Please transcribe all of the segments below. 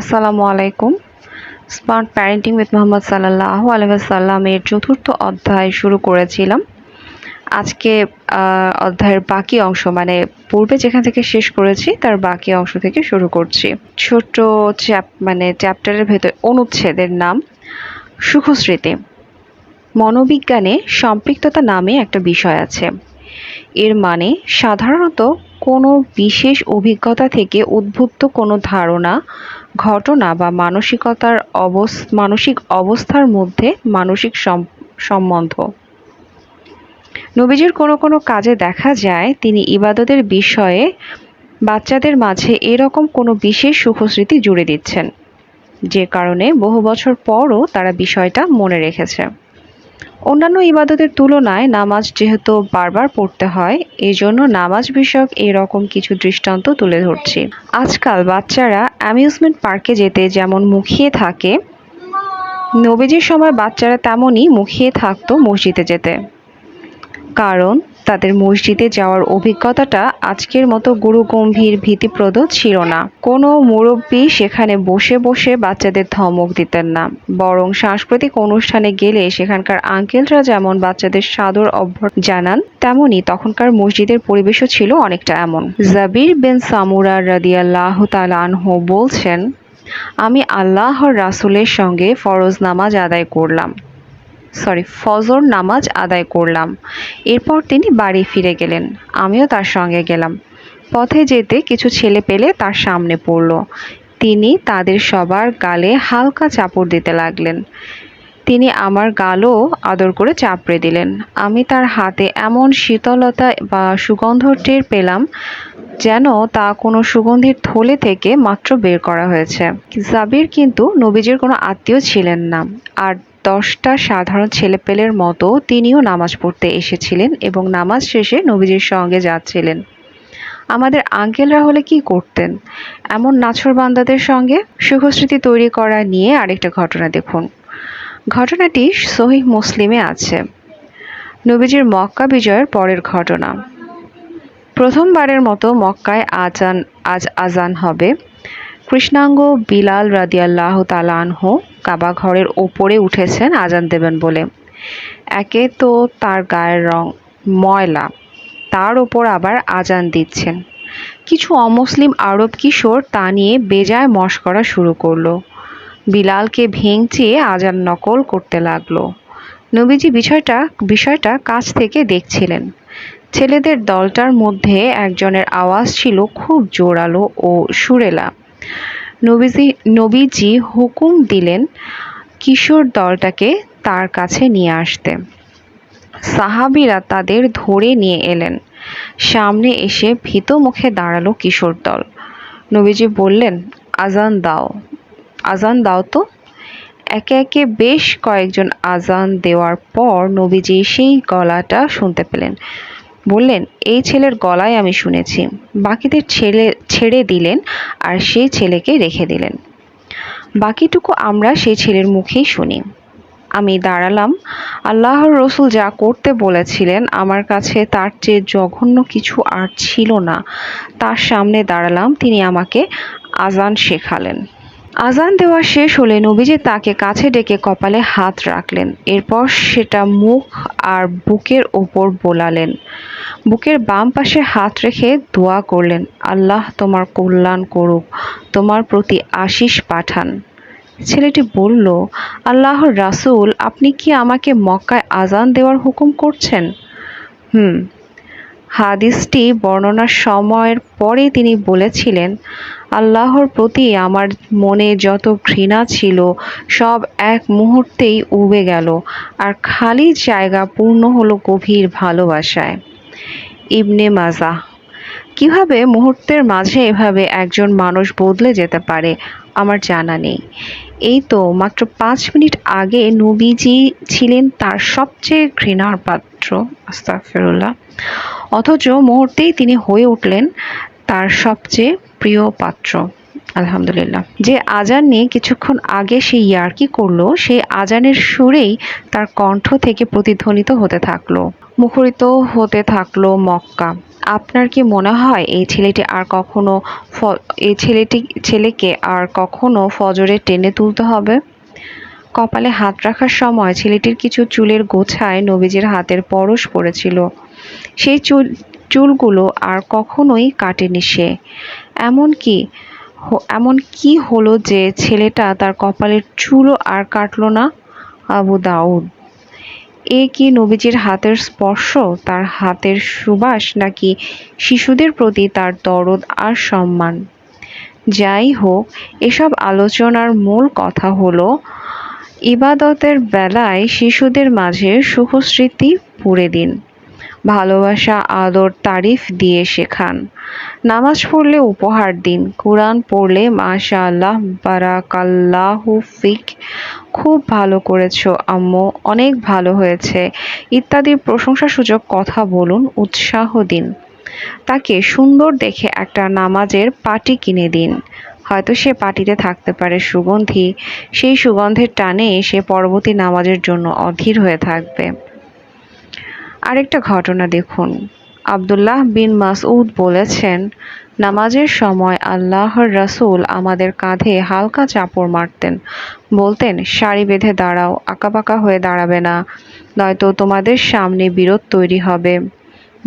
আসসালামু আলাইকুম। Smart parenting with Mohammad সাল্লাহ আলহামের চতুর্থ অধ্যায় শুরু করেছিলাম। আজকে অধ্যায়ের বাকি অংশ মানে পূর্বে যেখান থেকে শেষ করেছি, তার বাকি অংশ থেকে শুরু করছি। ছোট্ট চ্যাপ মানে চ্যাপ্টারের ভেতর অনুচ্ছেদের নাম, সুখস্মৃতি। মনোবিজ্ঞানে সম্পৃক্ততা নামে একটা বিষয় আছে। এর মানে সাধারণত কোনো বিশেষ অভিজ্ঞতা থেকে উদ্ভূত কোনো ধারণা, ঘটনা বা মানসিকতার অবস, মানসিক অবস্থার মধ্যে মানসিক সম- সম্বন্ধ। নবীজির কোনো কোনো কাজে দেখা যায়, তিনি ইবাদতের বিষয়ে বাচ্চাদের মাঝে এরকম কোনো বিশেষ সুখস্মৃতি জুড়ে দিচ্ছেন, যে কারণে বহু বছর পরও তারা বিষয়টা মনে রেখেছে। অন্যান্য ইবাদতের তুলনায় নামাজ যেহেতু বারবার পড়তে হয় এই জন্য নামাজ বিষয়ক এরকম কিছু দৃষ্টান্ত তুলে ধরছি। আজকাল বাচ্চারা অ্যামিউজমেন্ট পার্কে যেতে যেমন মুখিয়ে থাকে, নবীজির সময় বাচ্চারা তেমনই মুখিয়ে থাকতো মসজিদে যেতে। কারণ তাদের মসজিদে যাওয়ার অভিজ্ঞতাটা আজকের মতো গুরুগম্ভীর ভীতিপ্রদ ছিল না। কোনো মুরব্বী সেখানে বসে বসে বাচ্চাদের ধমক দিতেন না। বরং সাংস্কৃতিক অনুষ্ঠানে গেলে সেখানকার আঙ্কেলরা যেমন বাচ্চাদের সাদর অভ্যর জানান তেমনি তখনকার মসজিদের পরিবেশও ছিল অনেকটা এমন। জাবির বিন সামুরা রাদিয়াল্লাহ তাআলা আনহু বলছেন, আমি আল্লাহর রাসূলের সঙ্গে ফরজ নামাজ আদায় করলাম। সরি ফজর নামাজ আদায় করলাম। এরপর তিনি বাড়ি ফিরে গেলেন। আমিও তার সঙ্গে গেলাম। পথে যেতে কিছু ছেলে পেলে তার সামনে পড়ল। তিনি তাদের সবার গালে হালকা চাপড় দিতে লাগলেন। তিনি আমার গালও আদর করে চাপড়ে দিলেন। আমি তার হাতে এমন শীতলতা বা সুগন্ধ টের পেলাম যেন তা কোনো সুগন্ধির থলে থেকে মাত্র বের করা হয়েছে। জাবির কিন্তু নবীজির কোনো আত্মীয় ছিলেন না। আর দশটা সাধারণ ছেলেপেলের মতো তিনিও নামাজ পড়তে এসেছিলেন এবং নামাজ শেষে নবীজির সঙ্গে যাচ্ছিলেন। আমাদের আঙ্কেলরা হলে কি করতেন? এমন নাছর বান্দাদের সঙ্গে সুখস্মৃতি তৈরি করা নিয়ে আরেকটা ঘটনা দেখুন। ঘটনাটি সহিহ মুসলিমে আছে। নবীজির মক্কা বিজয়ের পরের ঘটনা। প্রথমবারের মতো মক্কায় আজান আজ আজান হবে। কৃষ্ণাঙ্গ বিলাল রাদিয়াল্লাহ তালা আনহু কাবা ঘরের ওপরে উঠেছেন আজান দেবেন বলে। একে তো তার গায়ের রং ময়লা, তার ওপর আবার আজান দিচ্ছেন। কিছু অমুসলিম আরব কিশোর তা নিয়ে বেজায় মশকরা শুরু করল। বিলালকে ভেঙচিয়ে আজান নকল করতে লাগল। নবীজি বিষয়টা বিষয়টা কাছ থেকে দেখছিলেন। ছেলেদের দলটার মধ্যে একজনের আওয়াজ ছিল খুব জোরালো ও সুরেলা। নবীজি নবীজি হুকুম দিলেন কিশোর দলটাকে তার কাছে নিয়ে আসতে। সাহাবিরা তাদের ধরে নিয়ে এলেন। সামনে এসে ভীত মুখে দাঁড়াল কিশোর দল। নবীজি বললেন, আজান দাও। আজান দাও তো? একে একে বেশ কয়েকজন আজান দেওয়ার পর নবীজি সেই গলাটা শুনতে পেলেন। বললেন, এই ছেলের গলায় আমি শুনেছি। বাকিদের ছেলে, ছেড়ে দিলেন আর সেই ছেলেকে রেখে দিলেন। বাকিটুকু আমরা সেই ছেলের মুখেই শুনি। আমি দাঁড়ালাম। আল্লাহর রসুল যা করতে বলেছিলেন, আমার কাছে তার চেয়ে জঘন্য কিছু আর ছিল না। তার সামনে দাঁড়ালাম, তিনি আমাকে আজান শেখালেন। আজান দেওয়া শেষ হলে নবীজি তাকে কাছে ডেকে কপালে হাত রাখলেন। এরপর সেটা মুখ আর বুকের ওপর বোলালেন। বুকের বাম পাশে হাত রেখে দোয়া করলেন, আল্লাহ তোমার কল্যাণ করুক, তোমার প্রতি আশিস পাঠান। ছেলেটি বলল, আল্লাহর রাসূল, আপনি কি আমাকে মক্কায় আজান দেওয়ার হুকুম করছেন? হুম। হাদিসটি বর্ণনার সময়ের পরে তিনি বলেছিলেন, আল্লাহর প্রতি আমার মনে যত ঘৃণা ছিল, সব এক মুহূর্তেই উবে গেল, আর খালি জায়গা পূর্ণ হলো গভীর ভালোবাসায়। ইবনে মাজাহ কীভাবে মুহূর্তের মাঝে এভাবে একজন মানুষ বদলে যেতে পারে, আমার জানা নেই। এই তো মাত্র পাঁচ মিনিট আগে নবীজি ছিলেন তার সবচেয়ে ঘৃণার পাত্র, আস্তাগফিরুল্লাহ। অথচ মুহূর্তেই তিনি হয়ে উঠলেন তার সবচেয়ে প্রিয় পাত্র, আলহামদুলিল্লাহ। যে আজান নিয়ে কিছুক্ষণ আগে সে ইয়ার্কি করল, সেই আজানের সুরেই তার কণ্ঠ থেকে প্রতিধ্বনিত হতে থাকল। মুখরিত হতে থাকল মক্কা। আপনার কি মনে হয় এই ছেলেটি আর কখনো এই ছেলেটি, ছেলেকে আর কখনো ফজরে টেনে তুলতে হবে? কপালে হাত রাখার সময় ছেলেটির কিছু চুলের গোছায় নবীজির হাতের পরশ পড়েছিল। সেই চুল চুলগুলো আর কখনোই কাটেনি সে। এমনকি এমন কি হলো যে ছেলেটা তার কপালের চুলও আর কাটলো না? আবু দাউদ। এ কি নবীজির হাতের স্পর্শ, তার হাতের সুবাস, নাকি শিশুদের প্রতি তার দরদ আর সম্মান? যাই হোক, এসব আলোচনার মূল কথা হলো, ইবাদতের বেলায় শিশুদের মাঝে সুখস্মৃতি পুরে দিন। ভালোবাসা, আদর, তারিফ দিয়ে শেখান। নামাজ পড়লে উপহার দিন, কোরআন পড়লে মাশা আল্লাহ বারাকাল্লাহু ফিক। খুব ভালো করেছ, আম্মু, অনেক ভালো হয়েছে। ইত্যাদি প্রশংসাসূচক কথা বলুন, উৎসাহ দিন। তাকে সুন্দর দেখে একটা নামাজের পাটি কিনে দিন। হয়তো সে পাটিতে থাকতে পারে সুগন্ধি, সেই সুগন্ধের টানে সে পরবর্তী নামাজের জন্য অধীর হয়ে থাকবে। আরেকটা ঘটনা দেখুন। আবদুল্লাহ বিন মাসউদ বলেছেন, নামাজের সময় আল্লাহর রাসূল আমাদের কাঁধে হালকা চাপড় মারতেন। বলতেন, শাড়ি বেঁধে দাঁড়াও, আঁকাবাঁকা হয়ে দাঁড়াবে না, নয়তো তোমাদের সামনে বিরোধ তৈরি হবে।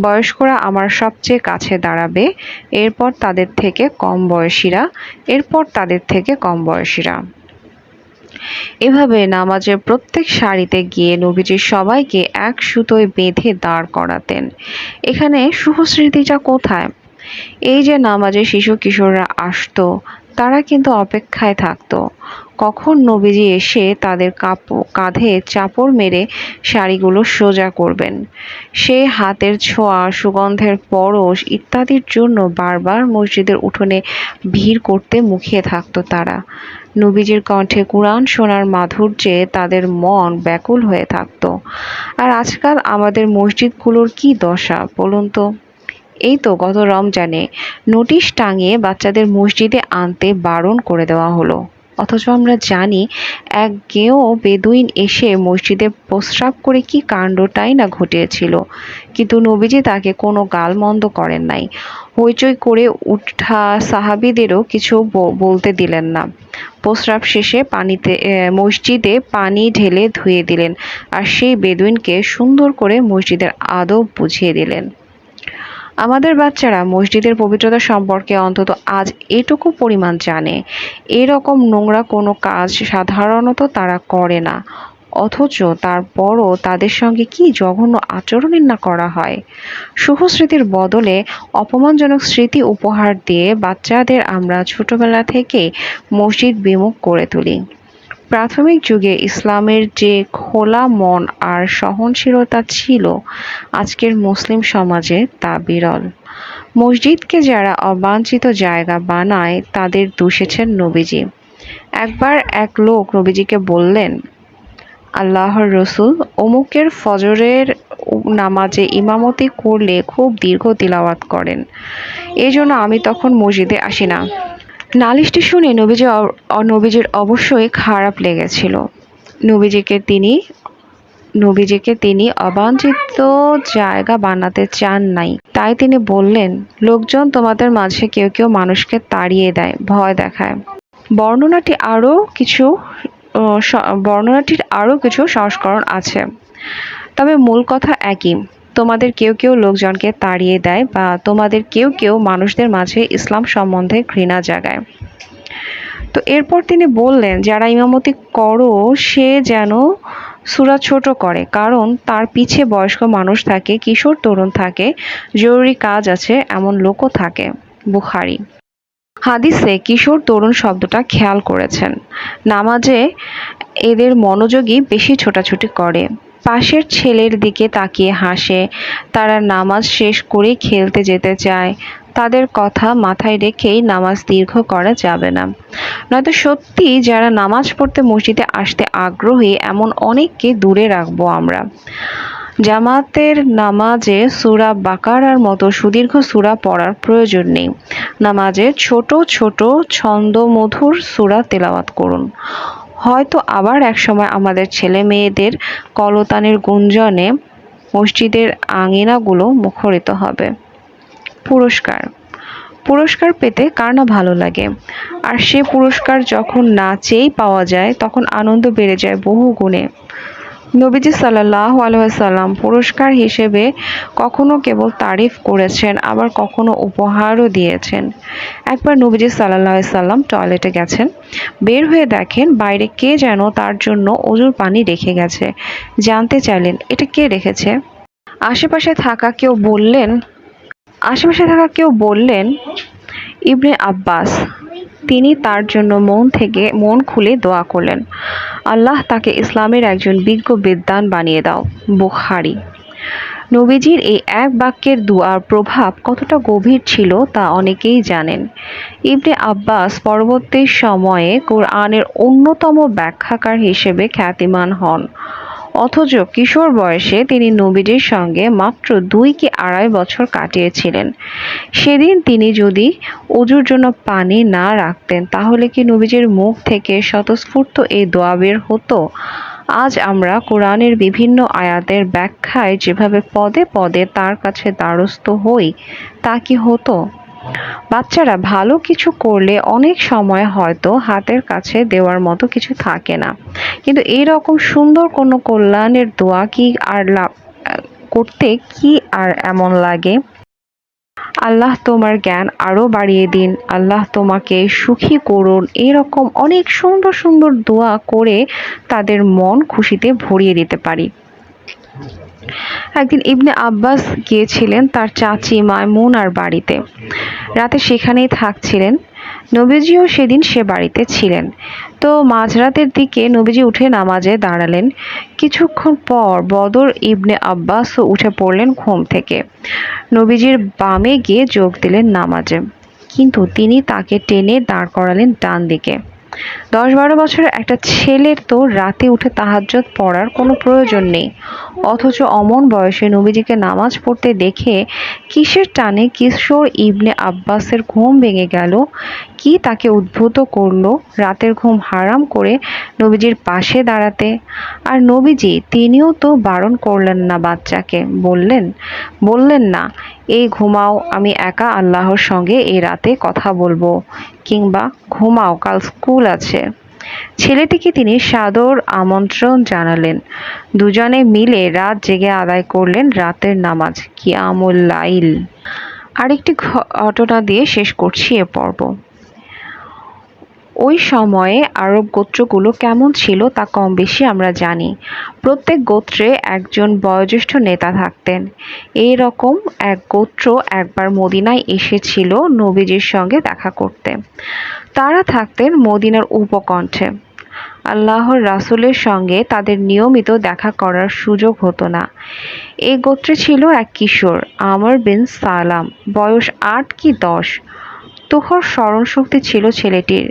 বয়স্করা আমার সবচেয়ে কাছে দাঁড়াবে, এরপর তাদের থেকে কম বয়সীরা, এরপর তাদের থেকে কম বয়সীরা। এভাবে নামাজের প্রত্যেক সারিতে গিয়ে নবীজি সবাইকে এক সুতোয় বেঁধে দাঁড় করাতেন। এখানে শুভস্মৃতিটা কোথায়? এই যে নামাজে শিশু কিশোররা আসতো, তারা কিন্তু অপেক্ষায় থাকতো। কখন নবীজি এসে তাদের কাপড় কাঁধে চাপড় মেরে শাড়িগুলো সোজা করবেন? সে হাতের ছোঁয়া, সুগন্ধের পরশ ইত্যাদির জন্য বারবার মসজিদের উঠোনে ভিড় করতে মুখিয়ে থাকতো তারা। নবীজির কণ্ঠে কোরআন শোনার মাধুর্যে তাদের মন ব্যাকুল হয়ে থাকত। আর আজকাল আমাদের মসজিদগুলোর কি দশা, বলুন তো? এই তো গত রমজানে নোটিশ টাঙিয়ে বাচ্চাদের মসজিদে আনতে বারণ করে দেওয়া হলো। অথচ আমরা জানি এক গেঁয়ো বেদুইন এসে মসজিদে প্রস্রাব করে কি কাণ্ডটাই না ঘটিয়েছিল। কিন্তু নবীজি তাকে কোনো গালমন্দ করেন নাই। হইচই করে উঠা সাহাবিদেরও কিছু বলতে দিলেন না। প্রস্রাব শেষে পানিতে মসজিদে পানি ঢেলে ধুয়ে দিলেন আর সেই বেদুইনকে সুন্দর করে মসজিদের আদব বুঝিয়ে দিলেন। আমাদের বাচ্চারা মসজিদের পবিত্রতা সম্পর্কে অন্তত আজ এটুকু পরিমাণ জানে। এরকম নোংরা কোনো কাজ সাধারণত তারা করে না। অথচ তারপরও তাদের সঙ্গে কি জঘন্য আচরণই না করা হয়? শুভ স্মৃতির বদলে অপমানজনক স্মৃতি উপহার দিয়ে বাচ্চাদের আমরা ছোটবেলা থেকে মসজিদ বিমুখ করে তুলি। প্রাথমিক যুগে ইসলামের যে খোলা মন আর সহনশীলতা ছিল, আজকের মুসলিম সমাজে তা বিরল। মসজিদকে যারা অবাঞ্ছিত জায়গা বানায়, তাদের দূষেছেন নবীজি। একবার এক লোক নবীজিকে বললেন আল্লাহর রসুল, অমুকের ফজরের নামাজে ইমামতি করলে খুব দীর্ঘ তিলাওয়াত করেন। এই জন্য আমি তখন মসজিদে আসি না। নালিশটি শুনে নবীজি নবীজির অবশ্যই খারাপ লেগেছিল। নবীজিকে তিনি নবীজিকে তিনি অবাঞ্ছিত জায়গা বানাতে চান নাই। তাই তিনি বললেন, লোকজন তোমাদের মাঝে কেউ কেউ মানুষকে তাড়িয়ে দেয়, ভয় দেখায়। বর্ণনাটি আরও কিছু বর্ণনাটির আরও কিছু সংস্করণ আছে। তবে মূল কথা একই। তোমাদের কেউ কেউ লোকজনকে তাড়িয়ে দেয় বা তোমাদের কেউ কেউ মানুষদের মাঝে ইসলাম সম্বন্ধে ঘৃণা জাগায়। তো এরপর তিনি বললেন, যারা ইমামতি করো, সে যেন সুরা ছোট করে, কারণ তার পিছে বয়স্ক মানুষ থাকে, কিশোর তরুণ থাকে, জরুরি কাজ আছে, এমন লোকও থাকে। বুখারি। হাদিসে কিশোর তরুণ শব্দটা খেয়াল করেছেন। নামাজে এদের মনোযোগী বেশি ছোটাছুটি করে। পাশের ছেলের দিকে তাকিয়ে হাসে। তারা নামাজ শেষ করে খেলতে যেতে চায়। তাদের কথা মাথায় রেখেই নামাজ দীর্ঘ করা যাবে না। নয়তো সত্যি যারা নামাজ পড়তে মসজিদে আসতে আগ্রহী, এমন অনেককে দূরে রাখব আমরা। জামাতের নামাজে সুরা বাকারার মতো সুদীর্ঘ সুরা পড়ার প্রয়োজন নেই। নামাজে ছোট ছোট ছন্দমধুর সুরা তেলাওয়াত করুন। হয়তো আবার একসময় আমাদের ছেলে মেয়েদের কলতানের গুঞ্জনে মসজিদের আঙিনাগুলো মুখরিত হবে। পুরস্কার। পুরস্কার পেতে কার না ভালো লাগে? আর সে পুরস্কার যখন না চেয়েই পাওয়া যায়, তখন আনন্দ বেড়ে যায় বহু গুণে। নবীজি সাল্লাহ আলহাম পুরস্কার হিসেবে কখনো কেবল তারিফ করেছেন, আবার কখনো উপহারও দিয়েছেন। একবার নবীজি সাল্লাহ সাল্লাম টয়লেটে গেছেন, বের হয়ে দেখেন বাইরে কে যেন তার জন্য অজুর পানি রেখে গেছে। জানতে চাইলেন, এটা কে রেখেছে? আশেপাশে থাকা কেউ বললেন, আশেপাশে থাকা কেউ বললেন, ইবনে আব্বাস। তিনি তার জন্য মন থেকে মন খুলে দোয়া করলেন। আল্লাহ তাকে ইসলামের একজন বিজ্ঞ বিদ্বান বানিয়ে দাও, বুখারি। নবীজির এই এক বাক্যের দোয়ার প্রভাব কতটা গভীর ছিল তা অনেকেই জানেন। ইবনে আব্বাস পরবর্তী সময়ে কোরআনের অন্যতম ব্যাখ্যাকার হিসেবে খ্যাতিমান হন। অথচ কিশোর বয়সে তিনি নবীজির সঙ্গে মাত্র দুই কি আড়াই বছর কাটিয়েছিলেন। সেদিন তিনি যদি অজুর জন্য পানি না রাখতেন, তাহলে কি নবীজির মুখ থেকে স্বতঃস্ফূর্ত এই দোয়া বের হতো? আজ আমরা কোরআনের বিভিন্ন আয়াতের ব্যাখ্যায় যেভাবে পদে পদে তার কাছে দ্বারস্থ হই, তা কি হতো? বাচ্চারা ভালো কিছু করলে অনেক সময় হয়তো হাতের কাছে দেওয়ার মতো কিছু থাকে না। কিন্তু এই রকম সুন্দর কোনো কল্যাণের দোয়া কি আর লাভ করতে কি আর এমন লাগে? আল্লাহ তোমার জ্ঞান আরও বাড়িয়ে দিন। আল্লাহ তোমাকে সুখী করুন। এরকম অনেক সুন্দর সুন্দর দোয়া করে তাদের মন খুশিতে ভরিয়ে দিতে পারি। একদিন ইবনে আব্বাস গিয়েছিলেন তার চাচি মায়মুনার বাড়িতে। রাতে সেখানেই থাকছিলেন। নবীজিও সেদিন সে বাড়িতে ছিলেন। তো মাঝরাতের দিকে নবীজি উঠে নামাজে দাঁড়ালেন। কিছুক্ষণ পর বদর ইবনে আব্বাসও উঠে পড়লেন ঘুম থেকে। নবীজির বামে গিয়ে যোগ দিলেন নামাজে। কিন্তু তিনি তাকে টেনে দাঁড় করালেন ডান দিকে। দশ বারো বছরের একটা ছেলের তো রাতে উঠে তাহাজ্জত পড়ার কোনো প্রয়োজন নেই। অথচ অমন বয়সে নবীজিকে নামাজ পড়তে দেখে কিসের টানে কিশোর ইবনে আব্বাসের ঘুম ভেঙে গেল কি তাকে উদ্ভূত করল? রাতের ঘুম হারাম করে নবীজির পাশে দাঁড়াতে। আর নবীজি, তিনিও তো বারণ করলেন না বাচ্চাকে। বললেন বললেন না, এই ঘুমাও, আমি একা আল্লাহর সঙ্গে এই রাতে কথা বলব। কিংবা ঘুমাও, কাল স্কুল আছে। ছেলেটিকে তিনি সাদর আমন্ত্রণ জানালেন। দুজনে মিলে রাত জেগে আদায় করলেন রাতের নামাজ, কিয়ামুল লাইল। আরেকটি ঘটনা দিয়ে শেষ করছি এ পর্ব। ওই সময়ে আরব গোত্রগুলো কেমন ছিল তা কম বেশি আমরা জানি। প্রত্যেক গোত্রে একজন বয়োজ্যেষ্ঠ নেতা থাকতেন। এই রকম এক গোত্র একবার মদিনায় এসেছিল নবীজির সঙ্গে দেখা করতে। তারা থাকতেন মদিনার উপকণ্ঠে। আল্লাহর রাসুলের সঙ্গে তাদের নিয়মিত দেখা করার সুযোগ হতো না। এই গোত্রে ছিল এক কিশোর, আমর বিন সালাম। বয়স আট কি দশ। তুখর স্মরণশক্তি ছিল ছেলেটির।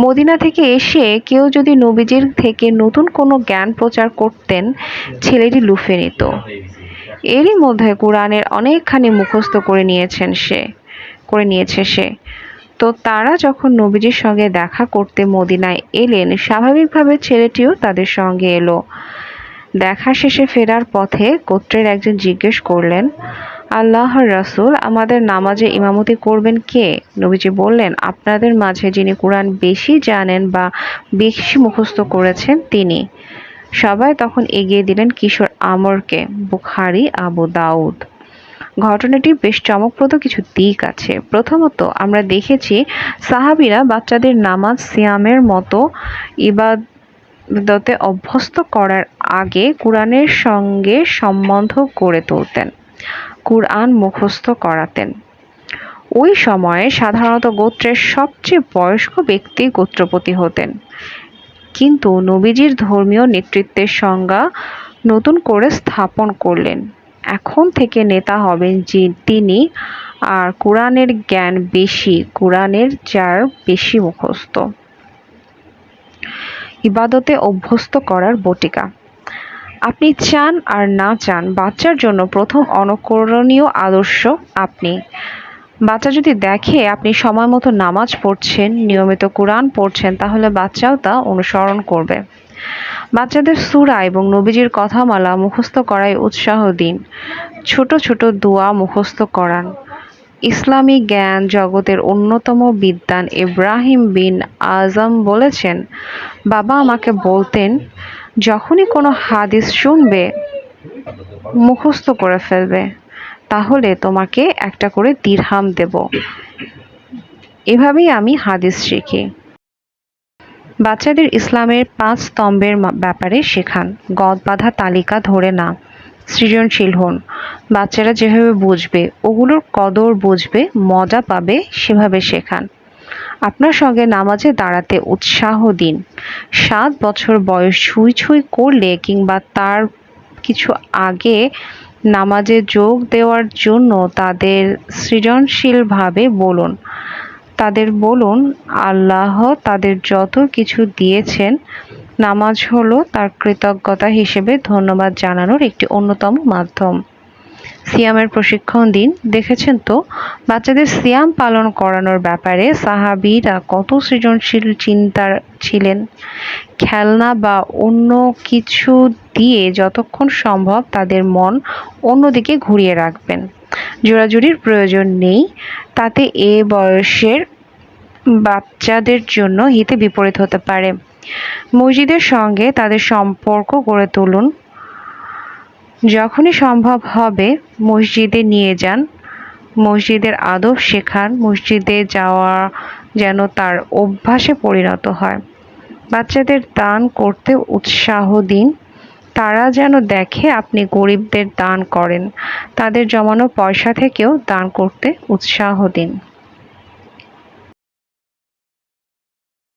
মদিনা থেকে এসে কেউ যদি নবীজির থেকে নতুন কোনো জ্ঞান প্রচার করতেন, ছেলেটি লুফে নিত। এরই মধ্যে কোরআনের অনেকখানি মুখস্থ করে নিয়েছেন সে, করে নিয়েছে সে। তো তারা যখন নবীজির সঙ্গে দেখা করতে মদিনায় এলেন, স্বাভাবিকভাবে ছেলেটিও তাদের সঙ্গে এলো। দেখা শেষে ফেরার পথে গোত্রের একজন জিজ্ঞেস করলেন আল্লাহর রাসূল আমাদের নামাজে ইমামতি করবেন কে? নবীজি বললেন, আপনাদের মাঝে যিনি কোরআন বেশি জানেন বা বেশি মুখস্থ করেছেন তিনি। সবাই তখন এগিয়ে দিলেন কিশোর আমরকে, বুখারি, আবু দাউদ। ঘটনাটি বেশ চমকপ্রদ কিছু দিক আছে। প্রথমত, আমরা দেখেছি সাহাবিরা বাচ্চাদের নামাজ সিয়ামের মতো ইবাদতে অভ্যস্ত করার আগে কোরআনের সঙ্গে সম্বন্ধ গড়ে তুলতেন। কুরআন মুখস্থ করাতেন। ওই সময়ে সাধারণত গোত্রের সবচেয়ে বয়স্ক ব্যক্তি গোত্রপতি হতেন। কিন্তু নবীজির ধর্মীয় নেতৃত্বের সংজ্ঞা নতুন করে স্থাপন করলেন। এখন থেকে নেতা হবেন যে তিনি, আর কোরআনের জ্ঞান বেশি, কোরআনের যার বেশি মুখস্থ। ইবাদতে অভ্যস্ত করার বটিকা। আপনি চান আর না চান, বাচ্চার জন্য প্রথম অনুকরণীয় আদর্শ আপনি। বাচ্চা যদি দেখে আপনি সময় মতো নামাজ পড়ছেন, নিয়মিত কোরআন পড়ছেন, তাহলে বাচ্চাও তা অনুসরণ করবে। বাচ্চাদের সুরা এবং নবীজির কথামালা মুখস্থ করায় উৎসাহ দিন। ছোট ছোট দোয়া মুখস্থ করান। ইসলামী জ্ঞান জগতের অন্যতম বিদ্বান ইব্রাহিম বিন আজম বলেছেন, বাবা আমাকে বলতেন যখনই কোনো হাদিস শুনবে, মুখস্থ করে ফেলবে, তাহলে তোমাকে একটা করে দিরহাম দেব। এভাবেই আমি হাদিস শিখি। বাচ্চাদের ইসলামের পাঁচ স্তম্ভের ব্যাপারে শেখান। গদ বাঁধা তালিকা ধরে না। সৃজনশীল হন। বাচ্চারা যেভাবে বুঝবে, ওগুলোর কদর বুঝবে, মজা পাবে, সেভাবে শেখান। আপনার সঙ্গে নামাজে দাঁড়াতে উৎসাহ দিন। সাত বছর বয়স ছুঁই ছুঁই করলে কিংবা তার কিছু আগে নামাজে যোগ দেওয়ার জন্য তাদের সৃজনশীলভাবে বলুন। তাদের বলুন, আল্লাহ তাদের যত কিছু দিয়েছেন, নামাজ হলো তার কৃতজ্ঞতা হিসেবে ধন্যবাদ জানানোর একটি অন্যতম মাধ্যম। সিয়ামের প্রশিক্ষণ দিন। দেখেছেন তো? বাচ্চাদের সিয়াম পালন করানোর ব্যাপারে সাহাবীরা কত সৃজনশীল চিন্তার ছিলেন। খেলনা বা অন্য কিছু দিয়ে যতক্ষণ সম্ভব তাদের মন অন্যদিকে ঘুরিয়ে রাখবেন। জোরাজুরির প্রয়োজন নেই, তাতে এ বয়সের বাচ্চাদের জন্য হিতে বিপরীত হতে পারে। মসজিদের সঙ্গে তাদের সম্পর্ক গড়ে তুলুন। যখনই সম্ভব হবে, মসজিদে নিয়ে যান। মসজিদের আদব শেখান। মসজিদে যাওয়া যেন তার অভ্যাসে পরিণত হয়। বাচ্চাদের দান করতে উৎসাহ দিন। তারা যেন দেখে আপনি গরিবদের দান করেন। তাদের জমানো পয়সা থেকেও দান করতে উৎসাহ দিন।